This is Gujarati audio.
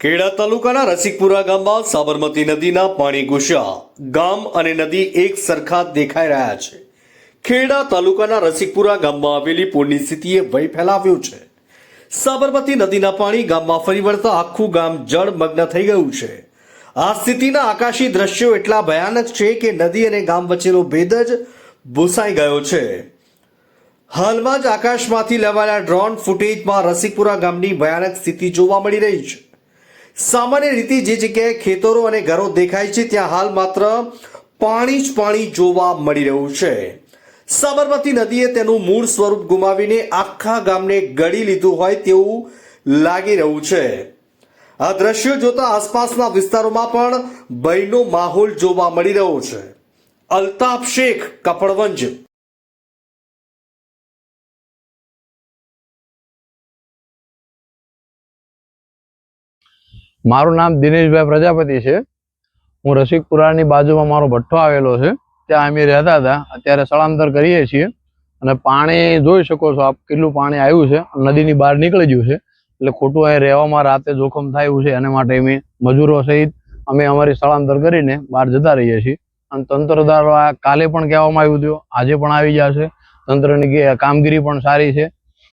ખેડા તાલુકાના રસિકપુરા ગામમાં સાબરમતી નદીના પાણી ઘૂસ્યા. ગામ અને નદી એક સરખા દેખાઈ રહ્યા છે. ખેડા તાલુકાના રસિકપુરા ગામમાં આવેલી પૂરની સ્થિતિએ ભય ફેલાવ્યો છે. સાબરમતી નદીના પાણી ગામમાં ફરી વળતા આખું ગામ જળમગ્ન થઈ ગયું છે. આ સ્થિતિના આકાશી દ્રશ્યો એટલા ભયાનક છે કે નદી અને ગામ વચ્ચેનો ભેદ જ ભૂસાઈ ગયો છે. હાલમાં જ આકાશમાંથી લેવાયેલા ડ્રોન ફૂટેજમાં રસિકપુરા ગામની ભયાનક સ્થિતિ જોવા મળી રહી છે. સામાન્ય રીતે જે જગ્યાએ ખેતરો અને ઘરો દેખાય છે, ત્યાં હાલ માત્ર પાણી જ પાણી જોવા મળી રહ્યું છે. સાબરમતી નદીએ તેનું મૂળ સ્વરૂપ ગુમાવીને આખા ગામને ગળી લીધું હોય તેવું લાગી રહ્યું છે. આ દ્રશ્યો જોતા આસપાસના વિસ્તારોમાં પણ ભયનો માહોલ જોવા મળી રહ્યો છે. અલ્તાફ શેખ, કપડવંજ મારું નામ દિનેશભાઈ પ્રજાપતિ છે. હું રસિકપુરાની બાજુમાં મારો ભઠ્ઠો આવેલો છે. ત્યાં અમે રહેતા હતા. અત્યારે સ્થળાંતર કરીએ છીએ. અને પાણી જોઈ શકો છો આપ કેટલું પાણી આવ્યું છે. નદીની બહાર નીકળી ગયું છે. એટલે ખોટું અહીં રહેવામાં રાતે જોખમ થાય છે. એના માટે અમે મજૂરો સહિત અમે અમારી સ્થળાંતર કરીને બહાર જતા રહીએ છીએ. અને તંત્ર દ્વારા કાલે પણ કહેવામાં આવ્યું હતું. આજે પણ આવી જશે. તંત્રની કામગીરી પણ સારી છે.